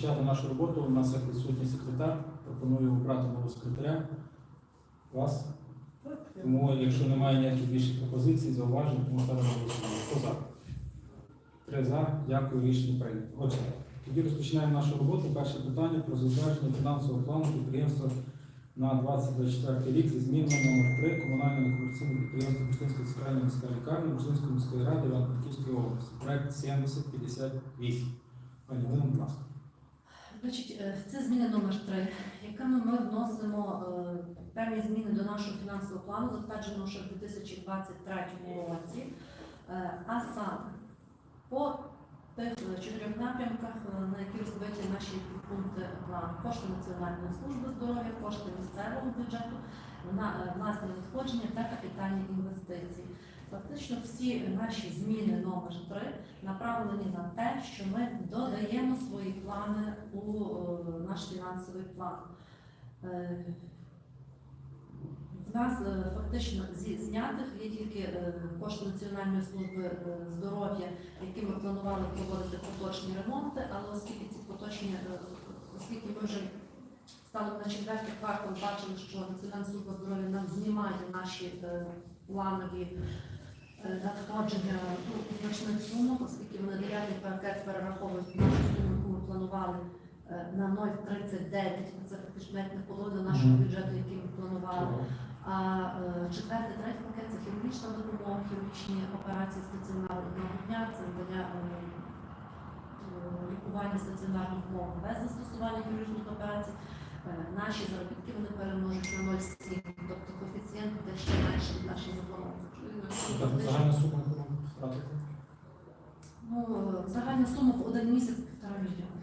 Почати нашу роботу. У нас як відсутній секретар. Пропоную обрати нового секретаря. Вас. Тому, якщо немає ніяких більших пропозицій, зауважень, тому ставимо на голосування. Хто за? Три за. Дякую, рішення прийнято. Отже, тоді розпочинаємо нашу роботу. Перше питання про затвердження фінансового плану підприємства на 2024 рік зі змінами номер 3 комунальне некомерційне підприємство Бушлинської центральної міської лікарні Бушлинської міської ради Івано-Франківської області. Проект 7058. Пані Галина, будь ласка. Значить, е, це зміна номер 3, якими ми вносимо е, певні зміни до нашого фінансового плану, затвердженого ще в 2023 році. Е, А саме по тих чотирьох напрямках, на які розбиті наші пункти плану. Кошти Національної служби здоров'я, кошти місцевого бюджету, на власні надходження та капітальні інвестиції. Фактично всі наші зміни номер 3 направлені на те, що ми додаємо свої плани у е, наш фінансовий план. Е, В нас е, фактично зі знятих є тільки кошти Національної служби здоров'я, які ми планували проводити поточні ремонти, але оскільки ці поточні, оскільки ми вже стали на четвертий квартал, бачили, що Національна служба здоров'я нам знімає наші планові надходження ну, у значних сумах, оскільки вони дев'ятий пакет перераховують нашу суму, яку ми планували е, на 0,39, це фактично навіть не половина нашого бюджету, який ми планували. А е, четвертий, третій пакет це хірургічна допомога, хірургічні операції стаціонару одного дня, це надання е, лікування стаціонарних умов без застосування хірургічних операцій. Наші заробітки вони перемножать на 0,7, тобто коефіцієнт буде ще менше від нашої запланованої. Так, загальна сума? Ну, загальна сума в один місяць півтора мільйона.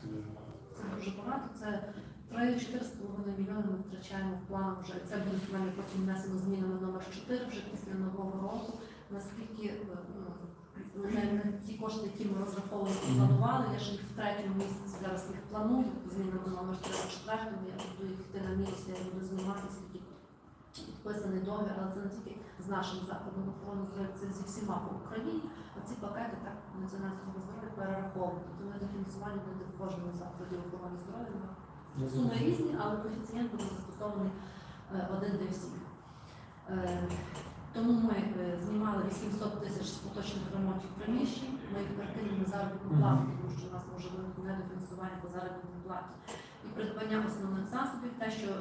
Це дуже багато. Це дуже багато. Це 3-4,5 мільйони ми втрачаємо в план вже. Це буде в мене потім внесено змінами номер 4 вже після нового року. Наскільки е, ну, ті кошти, які ми розраховували, і планували, я ж їх в третьому місяці зараз їх планую, зміни до номер 3 четвертому, я буду їх йти на місяць, я буду знімати, скільки підписаний договір, але це не тільки з нашим закладом охорони здоров'я, це зі всіма по Україні. Оці пакети так Національна служба здоров'я перераховують. Тобто вони до фінансування буде в кожному закладі охорони здоров'я. Суми різні, але коефіцієнт буде застосований е, один для всіх. Е, Тому ми е, знімали 800 тисяч з поточних ремонтів приміщень, ми їх перекинули на заробітну плату, тому що у нас може бути недофінансування по заробітній платі. Придбання основних засобів, те, що е,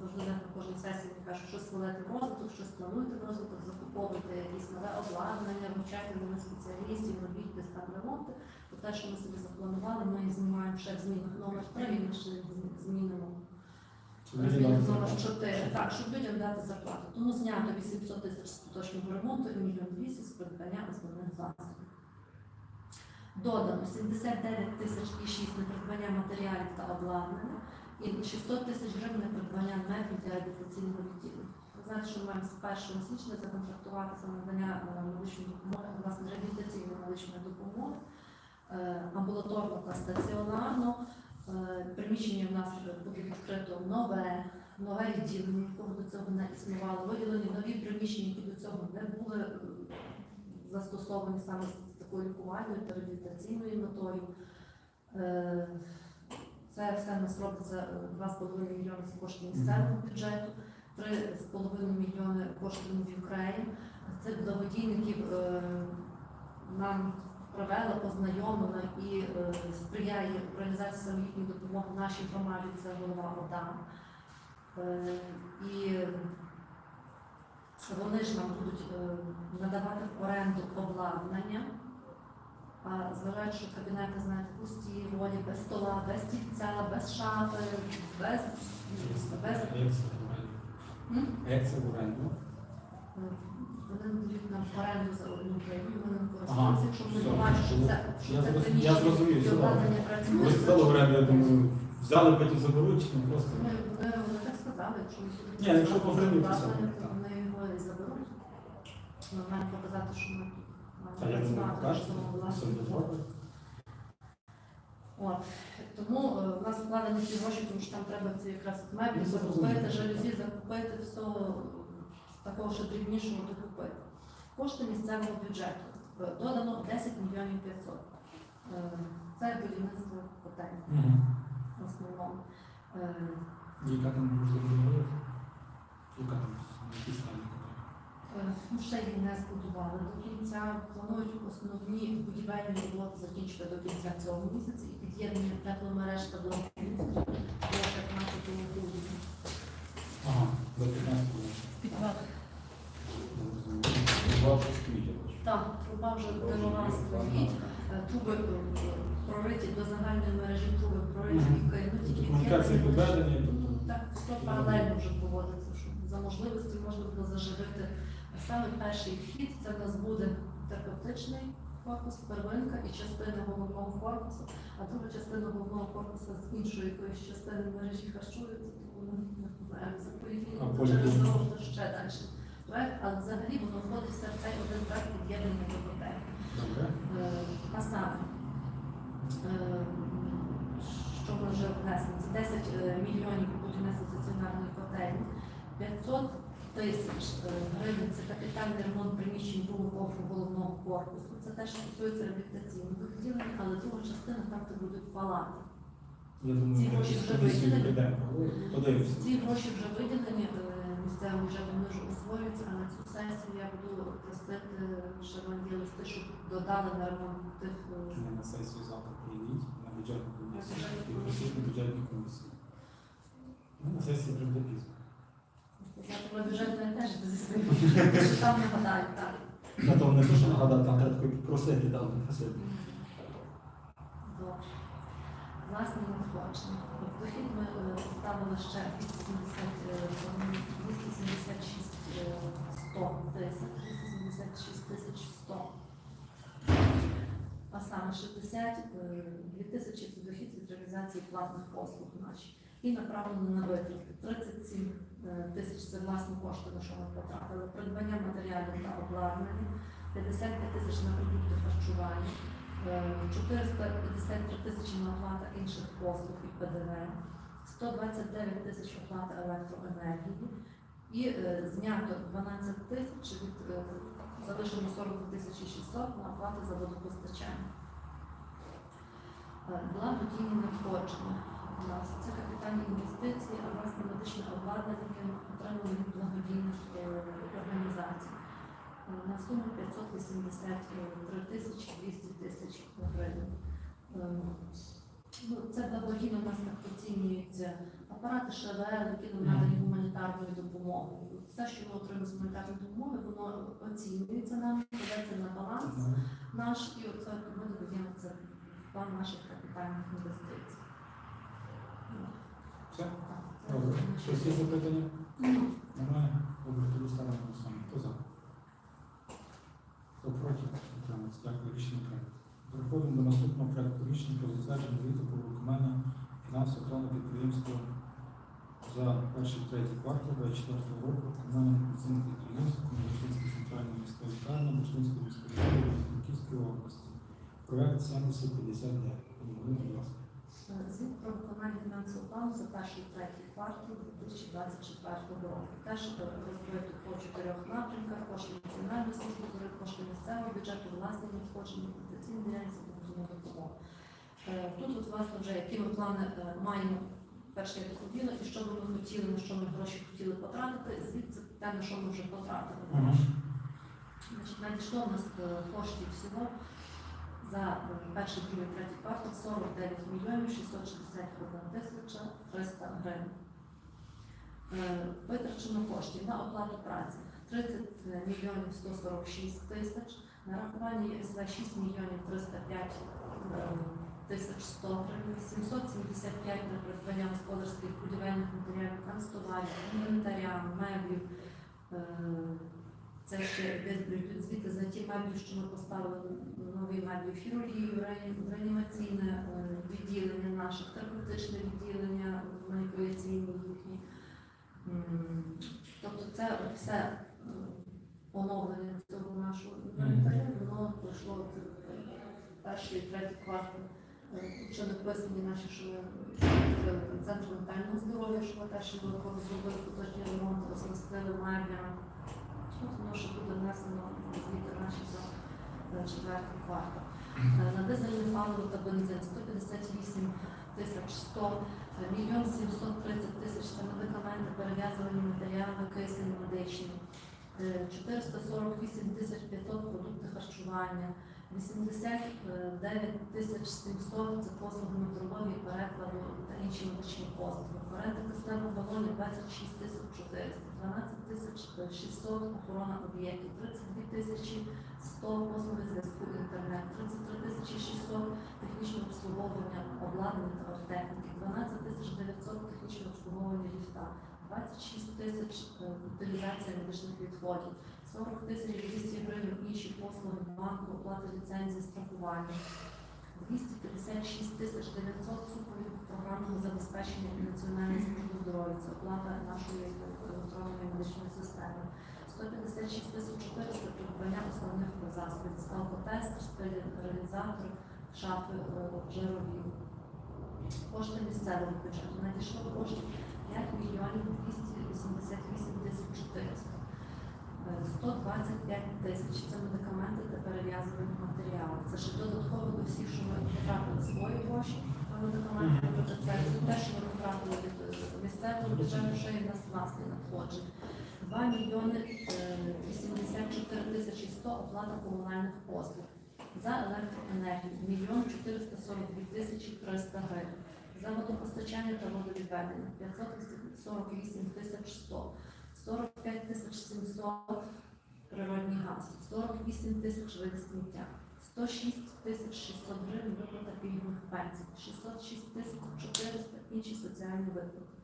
завжди на кожній сесії ми кажуть, щось вводити в розвиток, щось плануєте в розвиток, закуповуєте якісь нове обладнання, вивчайте нових спеціалістів, робіть там ремонти. То те, що ми собі запланували, ми знімаємо ще в змінах номер 3 і ми ще змінимо Чи Зміни номер зарплату? 4, так, щоб людям дати зарплату. Тому знято 800 тисяч з поточного ремонту і мільйон 200 з придбання основних засобів. Додано 79 тисяч і 6 на придбання матеріалів та обладнання і 600 тисяч гривень на придбання меблів для реабілітаційного відділення. Знаєте, що маємо з 1 січня законтрактуватися на надання е, медичної допомоги, власне, реабілітаційної медичної допомоги, е, амбулаторно та стаціонарно. Е, Приміщення в нас буде відкрито нове, нове відділення, якого до цього не існувало. Виділені нові приміщення, які до цього не були застосовані саме такою лікувальною та реабілітаційною метою. Е, Це все нас робиться е, 2,5 мільйони з коштів місцевого бюджету, 3,5 мільйони коштів в Україні. Цих благодійників е, нам провела, познайомила і е, сприяє організації саме допомоги нашій громаді, це голова ОДА. І вони ж нам будуть надавати в оренду обладнання. Зважаючи, що кабінети, знаєте, пусті, волі, без стола, без стільця, без шафи, без, без Як це в оренду? Оренду? Вони надають нам оренду за одну гривню, вони користуються, якщо все. побачать, що це, що це приміщення я зрозумів, і все добре. Ви сказали оренду, я думаю, взяли, потім заберуть, чи не просто. Вони, так сказали, якщо ми будемо Ні, якщо по гривні, то обладнання, то вони його і заберуть. Ми маємо показати, що ми тут А як ви Це добре. От. Тому е, в нас вкладені ці гроші, тому що там треба ці якраз меблі закупити, жалюзі закупити, все з такого ще дрібнішого докупити. Кошти місцевого бюджету. Е, Додано 10 мільйонів 500. Е, Це будівництво котельні в основному. Е, Яка там можливо? Яка там які стадії котельні? Е, Ну, ще її не збудували до кінця. Планують основні будівельні роботи закінчити до кінця цього місяця і під'єднання тепломереж та до 15 грудня. Ага, до 15 років. Підвал. Два вже стоїть. Так, труба вже дорога стоїть, е, труби е, прориті до загальної мережі, труби прориті і кинуті. Комунікації підведені, тобто Так, все паралельно вже проводиться, щоб за можливості можна було заживити. Саме перший вхід це в нас буде терапевтичний корпус, первинка і частина головного корпусу, а друга частина головного корпусу з іншої якоїсь частини мережі харчується, тому за поліклініку, через дорогу ще далі. Проект, але взагалі воно входить в цей один проект готелю. добре. Е, А саме, що ми вже внесли, це 10 е, мільйонів будівництва стаціонарної котельні, 500 тисяч е, гривень це капітальний ремонт приміщень другого поверху головного корпусу. Це теж стосується реабілітаційного відділення, але друга частина там, де будуть палати. Я думаю, Ці гроші вже виділені. подивимося. Ці гроші вже виділені, е, місцевим бюджетом вони вже освоюються, а на цю сесію я буду просити шановні листи, щоб додали на ремонт тих е, на сесію завтра прийдіть, на бюджетну комісію, і просіть на бюджетній комісії. Ну, на сесії вже буде пізно. На бюджет не теж зі своїм, що там нагадають, так. А то не те, що нагадати, там треба таки попросити, там попросити. Добре. Власне надходження. Дохід ми е, поставили ще 270, е, 276 е, 100 тисяч, 276 тисяч 100. А саме 62 тисячі це дохід від реалізації платних послуг наші. І направлено на витрати. 37 е, тисяч це власні кошти, на що ми потратили. Придбання матеріалів та обладнання, 55 тисяч на продукти харчування. Е, 453 тисячі на оплата інших послуг і ПДВ, 129 тисяч оплата електроенергії і е, знято 12 тисяч від е, залишено 40 тисяч 600 на оплату за водопостачання. Е, Благодійні надходження. У нас це капітальні інвестиції, а власне медичне обладнання, яке отримали від благодійних е, організацій е, на суму 583 тисячі 200 тисяч гривень. Е, Ну, це благодійно у нас так оцінюється апарати ШВЛ, які нам надані гуманітарною допомогою. Все, що ми отримуємо з гуманітарної допомоги, воно оцінюється нам, подається на баланс наш, і оце ми додаємо це план наших капітальних інвестицій. Все? Добре. Щось є запитання? Немає? Добре, тоді ставимо голосування. Хто за? Хто проти? Утримується. Дякую, рішення прийнято. Переходимо до наступного проекту рішення про затвердження звіту про виконання фінансового плану підприємства за перший третій квартал 24 року комунальне медицинне підприємство Комуністичної центральної міської лікарні Бушлинської міської ради Франківської області. Проект 7059. Подивіться, будь ласка. Звіт про виконання фінансового плану за перший і третій квартал 2024 року. Теж е, розбито по чотирьох напрямках, кошти національної служби кошти місцевого бюджету, власні надходження, інвестиційні діяльності, благодійна допомога. Е, Тут от, власне, вже які ми плани е, маємо перше як хотіли, і що би ми хотіли, на що ми гроші хотіли потратити, звідси те, на що ми вже потратили. Значить, надійшло в нас е, коштів всього за перший, другий, третій квартал 49 мільйонів 661 тисяча 300 гривень. Е, Витрачено коштів на оплату праці 30 мільйонів 146 тисяч, на рахування ЄСВ 6 мільйонів 305 е, тисяч 100 гривень, 775 на придбання господарських будівельних матеріалів, канцтоварів, інвентаря, меблів, е, це ще звіти за ті меблі, що ми поставили нові меблі в хірургію, реанімаційне е, відділення наших, терапевтичне відділення, маніпуляційні їхні. Тобто це все е, оновлення цього нашого інвентаря, воно пройшло перший і третій квартал. Е, ще написані наші, що ми центр ментального здоров'я, що ми теж додатково зробили поточні ремонт, розмістили меблями. Воно ще буде внесено звіти наші за е, четвертий квартал. Е, На дизельне паливо та бензин 158 тисяч 100, е, мільйон 730 тисяч це медикаменти, перев'язувані матеріали, кисень медичний, Е, 448 тисяч 500 продукти харчування, 89 тисяч 700 це послуги метрології, перекладу та інші медичні послуги. Оренда кисневих балонів 26 тисяч 400, 12 тисяч 600 охорона об'єктів, 32 тисячі 100 послуги зв'язку інтернет, 33 тисячі 600 технічне обслуговування обладнання та оргтехніки, 12 тисяч 900 технічне обслуговування ліфта, 26 тисяч е, утилізація медичних відходів, 40 тисяч 200 гривень інші послуги банку, оплати ліцензії, страхування, 256 тисяч 900 супровід програмного забезпечення Національної служби здоров'я, це оплата нашої електронної медичної системи. 156 тисяч 400 придбання основних засобів, це алкотестер, стерилізатор, шафи е, жирові. Кошти місцевого бюджету надійшло коштів 5 мільйонів 288 тисяч 400. Е, 125 тисяч це медикаменти та перев'язувані матеріали. Це ще додатково до всіх, що ми потрапили свої гроші на медикаменти. Це, це те, що ми потрапили від е, місцевого бюджету, що в нас власне надходження. 2 мільйони е, 84 тисячі 100 оплата комунальних послуг. За електроенергію мільйон 442 тисячі 300 гривень. За водопостачання та водовідведення 548 тисяч 100. 45 тисяч 700 природний газ, 48 тисяч види сміття, 106 тисяч 600 гривень виплата пільгових пенсій, 606 тисяч 400 інші соціальні виплати.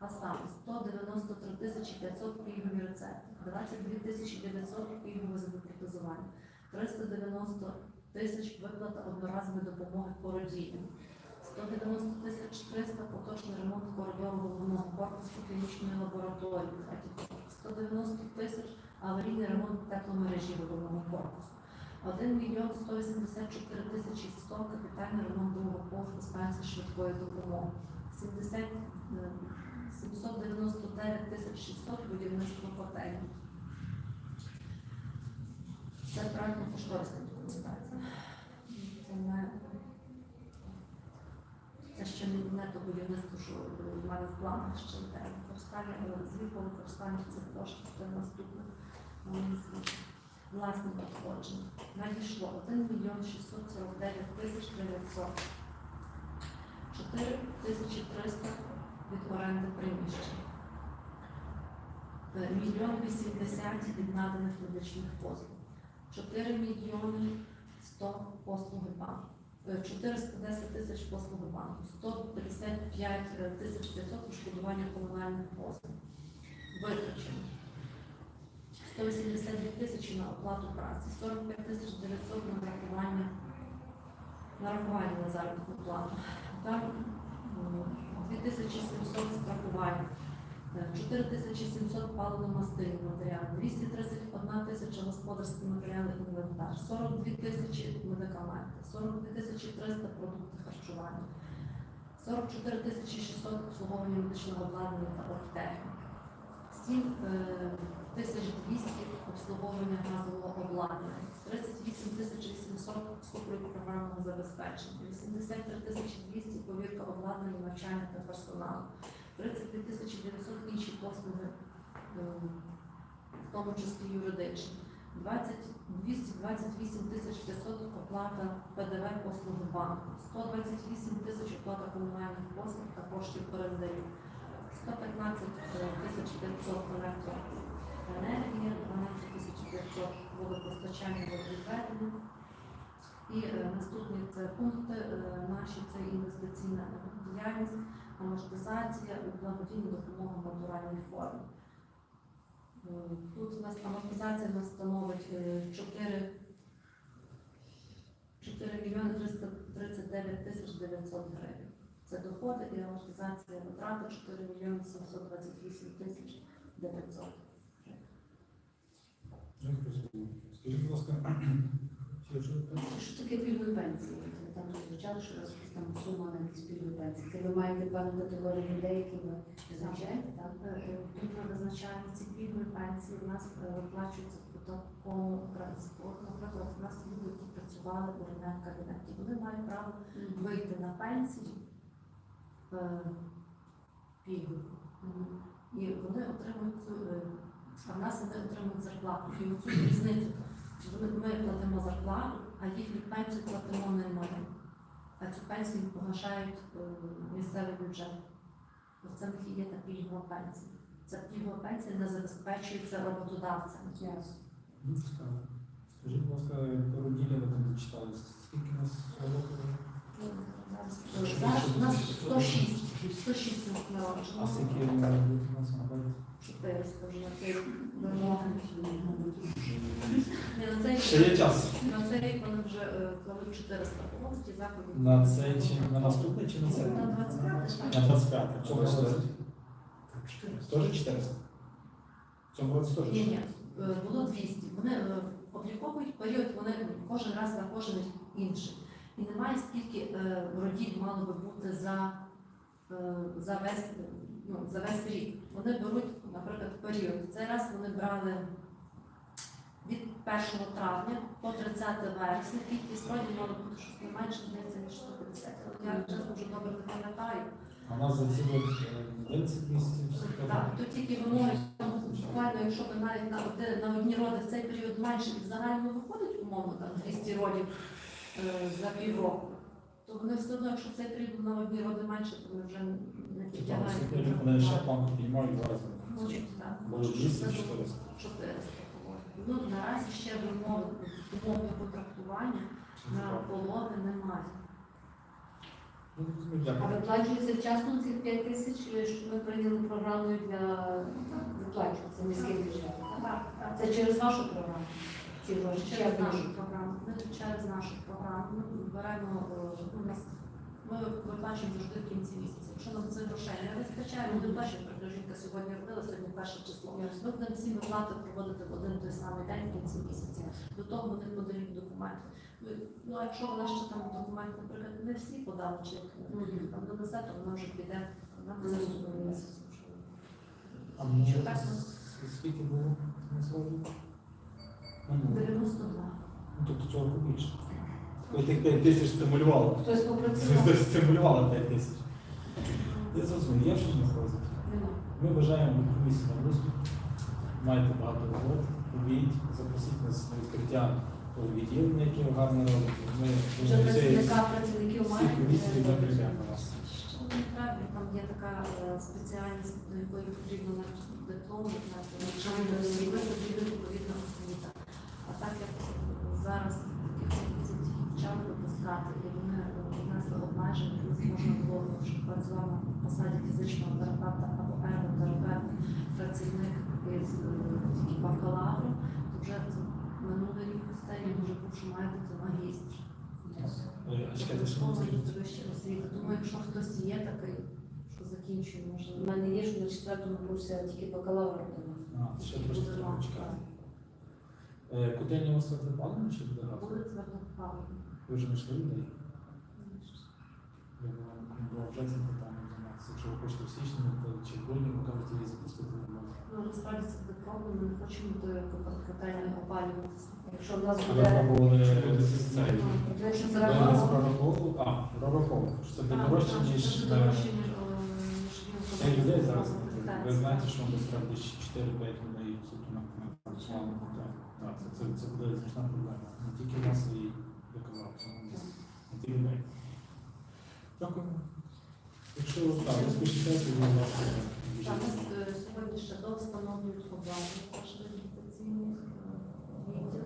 А саме 193 тисячі 500 пільгові рецепти, 22 тисячі 900 пільгове забезпечування, 390 тисяч виплата одноразової допомоги породіллям, 190 тисяч 300 поточний ремонт коридору головного корпусу клінічної лабораторії, 190 тисяч аварійний ремонт тепломережі головного корпусу. 1 мільйон 184 тисячі 100 капітальний ремонт другого поверху станції швидкої допомоги. 70, е, 799 тисяч 600 будівництво готелю. Це проектно кошторисна документація. Ще не то будівництво, що в мене в планах ще йде. Використання, е, звіт по цих коштів це наступне на мій. Власне надходження. Надійшло 1 мільйон 649 тисяч 900. 4 тисячі 300 від оренди приміщень. Е, Мільйон 80 від наданих медичних послуг. 4 мільйони 100 послуги банку. Е, 410 тисяч послуги банку, 155 е, тисяч 500 відшкодування комунальних послуг. Витрачено. 182 тисячі на оплату праці, 45 тисяч 900 на нарахування, нарахування на заробітну плату. Там м, 2700 страхування, е, 4700 паливно-мастильні матеріали, 231 тисяча господарські матеріали інвентар, 42 тисячі медикаменти, 42 тисячі 300 продукти харчування, 44 тисячі 600 обслуговування медичного обладнання та оргтехніки, 7 е, тисяч 200 обслуговування газового обладнання, 38 тисяч 800 супровід програмного забезпечення, 83 тисячі 200 повірка обладнання, навчання та персоналу, 32 тисячі 900 інші послуги, е, в тому числі юридичні, 20, 228 тисяч 500 оплата ПДВ послуги банку, 128 тисяч оплата комунальних послуг та коштів орендарів, 115 тисяч 500 електроенергія, 12 тисяч 500 водопостачання водовідведення. І е, наступні це пункти е, наші це інвестиційна діяльність, амортизація, благодійна допомога в натуральній формі. Е, Тут у нас амортизація нас становить е, 4, 4 мільйони 339 тисяч 900 гривень. Це доходи і амортизація витрати 4 мільйони 728 тисяч 900 гривень. Скажіть, будь ласка, Що таке пільгові пенсії? Там звучало, що якась там сума на якісь пільгові пенсії. Це ви маєте певну категорію людей, які ви визначаєте, так? Е, е, Тут ми визначаємо ці пільгові пенсії, у нас е, виплачуються по такому принципу. Наприклад, у нас люди, які працювали у в кабінеті, вони мають право вийти на пенсію е, пільгу. І вони отримують е, а в нас вони отримують зарплату. І оцю різницю ми платимо зарплату, а їхню пенсію платимо не ми. А цю пенсію погашають е, місцевий бюджет. Це в них є та пільгова пенсія. Ця пільгова пенсія не забезпечується роботодавцем. Ну, цікаво. Скажіть, будь ласка, пару ділі ви там зачитали. Скільки у нас роботи? Зараз у нас 106, 106 нас А народжено. скільки ви маєте бути у нас нагадаєте? 400 вже на цей вимоги. На цей Ще є час. на цей рік вони вже е, кладуть 400 погодить і заходи. На цей чи на наступний чи на цей? На 25 На 25. В цьому році теж 400? В цьому році теж Ні, ні, е, було 200. Вони е, період, вони кожен раз за кожен інший. І немає скільки е, родів мало би бути за, е, за, весь, ну, за весь рік. Вони беруть, наприклад, період. Цей раз вони брали від 1 травня по 30 вересня. Кількість родів мало бути щось не менше, здається, ніж 150. Але я чесно вже добре не пам'ятаю. А нас за ці от, е, 11 місяців. Так, то тільки вимоги, буквально, якщо ви навіть на, на одні роди в цей період менше і в загальному виходить, умовно, там 200 родів за півроку, то вони все одно, якщо цей період на одні роди менше, то вони вже не Тобто, наступний рік Вони ще планку піднімають два рази. Хочуть, так. Було 200 щоб це було 400. 400. Ну, наразі ще вимови, умови по трактування на пологи немає. Ну, А виплачується вчасно ці 5 тисяч, що ми прийняли програмою для виплачується міським бюджетом? Так, так. Це через вашу програму? Гроші? Через нашу програму. Ми через нашу програму ми беремо е, у нас. Ми виплачуємо завжди в кінці місяця. Якщо нам цих грошей не вистачає, ми виплачуємо, як жінка сьогодні робила, сьогодні перше число. Ми будемо всі виплати проводити в один той самий день в кінці місяця. До того вони подають документи. Ну, Ну, а якщо вона ще там документи, наприклад, не всі подали, чи там донесе, то вона вже піде на наступний місяць. А мені так? скільки було на? Ну, 92. Ну, тобто цього року більше. Ви тих 5 тисяч стимулювали. Хтось попрацював? Стимулювали 5 тисяч. Я зрозумів, я щось не. Нема. Ми бажаємо від комісії на успіх. Маєте багато роботи. Увійдіть, запросіть нас на відкриття того відділення, яке ви гарно робите. Ми Вже працівника працівників всі мають? комісії на вас. Що не там є така е, спеціальність, до якої потрібно навіть диплом, знаєте, навчання освіти, потрібна відповідна освіта. А так як зараз таких це тільки почали випускати, і вони е, внесли обмеження, не можна було, щоб працював на посаді фізичного або ерготерапевта, працівник із е, тільки бакалавром, то вже минулий рік все, він вже був, що має бути магістр. Е, чекайте, що скажете? вища освіта. Тому якщо хтось є такий, що закінчує, може. У мене є, що на четвертому курсі тільки бакалавра була. А, ще трошки треба чекати. Е, Котельня вас запалена чи буде газова? Буде твердопаливно. Ви вже знайшли людей? Я думаю, було вже цим питанням ви хочете в січні, то чи в грудні, ви кажете, її запустити. Ну, насправді це буде проблема, ми не хочемо до котельні опалюватися. Якщо в нас буде пробували? Якщо це рахунок. А, прораховували. Це буде дорожче, ніж це дорожче, ніж Це людей зараз. Ви знаєте, що вам десь 4-5 людей суто на Так, це, буде значна проблема. Не тільки в нас і я казав, не тільки людей. Дякую. Якщо так, то ви бачите. Так, у нас е, сьогодні ще довстановлюють обладнання теж реабілітаційних е, відділів.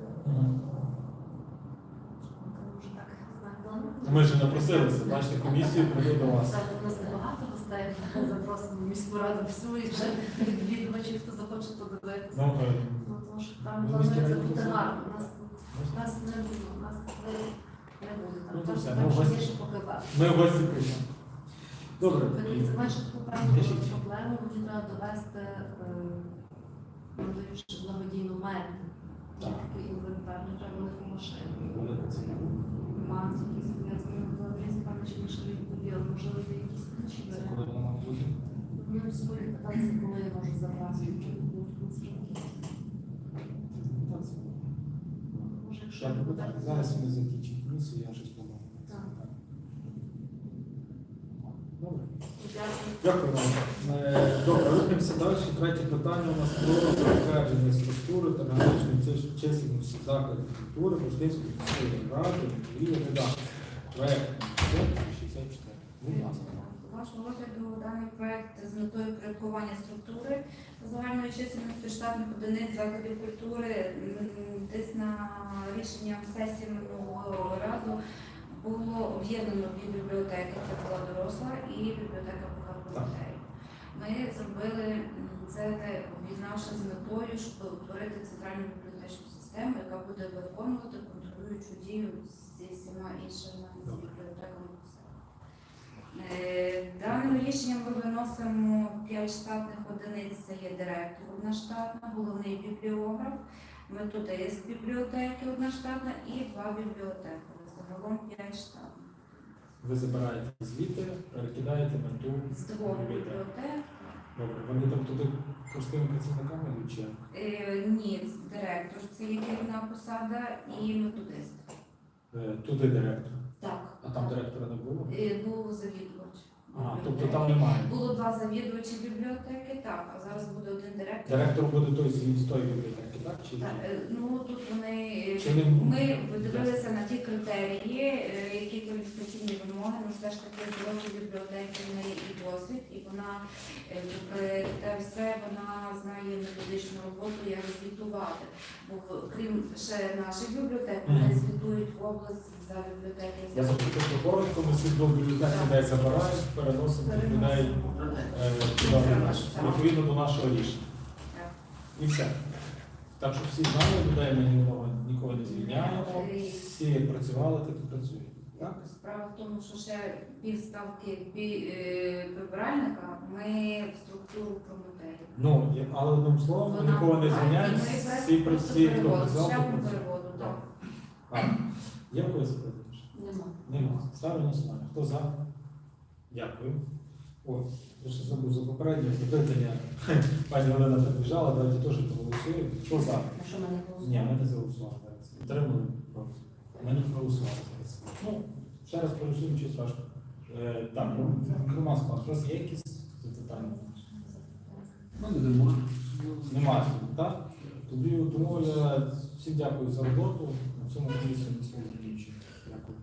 Тому вже так знак. Ми ж напросилися, бачите, комісію прийде до вас. Так, у нас небагато гостей, запросимо в міську раду всю і вже відвідувачів, хто захоче подивитися. Ну, е, Ну, тому що там Ну, планується бути гарно. У нас, у нас не буде, у нас не, не буде. Ну, то все, ну, у що вас- є що показати. Ми гості прийдемо. Добре. Дивіться, бачите таку певну проблему, мені треба довести, е, надаючи благодійну. Так. Такий інвентар, не треба велику машину. Мати якісь до певно, чи більше відповіли, можливо, є якісь інші Це коли вона бути? Вони сьогодні питаються, коли я можу забрати. Може, якщо не буде зараз ми закінчимо комісію, я щось подумаю. на це Так. питання. Добре. Дякую. Вам. Е, Добре, рухаємося далі. Третє питання у нас про затвердження структури та органічної чисельності закладів культури Бурштинської міської ради і редакції. Проект 64. Будь ласка. Вашого розгляду даний проект з метою порядкування структури загальної чисельності штатних одиниць закладів культури десь на рішенням сесії минулого разу було об'єднано дві бібліотеки. Це була доросла і бібліотека дітей. Ми зробили це об'єднавши з метою, щоб утворити центральну бібліотечну систему, яка буде виконувати контролюючу дію зі всіма іншими бібліотеками. Е, Даним рішенням ми виносимо 5 штатних одиниць, це є директор одна штатна, головний бібліограф, методист бібліотеки одна штатна і два бібліотекарі. 5 штатних. Ви забираєте звіти, перекидаєте на ту З двох бібліотеку. бібліотек. Добре, вони там туди простими працівниками йдуть чи? Е, Ні, директор це є керівна посада і методист. Е, Туди директор. Так. А там директора не було? Е, Був завідувач. А, тобто там немає. Було два завідувачі бібліотеки, так, а зараз буде один директор. Директор буде той з з тої бібліотеки, так? Чи Так, е, ну тут вони е, Чи не ми дивилися на ті критерії, е, які кваліфікаційні вимоги, ну все ж таки з дорослої бібліотеки в неї і досвід, і вона е, попри те все вона знає методичну роботу, як звітувати. Бо крім ще наших бібліотек, вони звітують в область за бібліотеки. Я запитав про коротко, ми світло бібліотек людей забираємо, переносимо людей е, відповідно до нашого рішення. І все. Так що всі знали, людей ми нікого не звільняємо, всі працювали, так і працюють. Так? Справа в тому, що ще півставки пі- е, прибиральника ми в структуру промотаємо. Ну, але одним словом, ми нікого не звільняємо, всі працюють, хто працював, Ще хто одну переводу, так. Так. Є когось запитання? Нема. Нема. Ставлю на голосування. Хто за? Дякую. О, я ще забув за попереднє запитання. Пані Олена прибіжала, давайте теж проголосуємо. Хто за? А що мене Ні, ми не заголосували. Підтримали проти. Ми не проголосували зараз. Ну, ще раз проголосуємо, чи страшно. Е, так, ну, нема склад. У вас є якісь запитання? Немає, так? Тоді тому я всім дякую за роботу. На цьому комісію ми сьогодні закінчуємо. Дякую.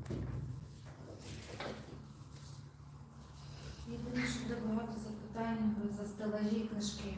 Єдине, що буде багато запитань за стелажі і книжки.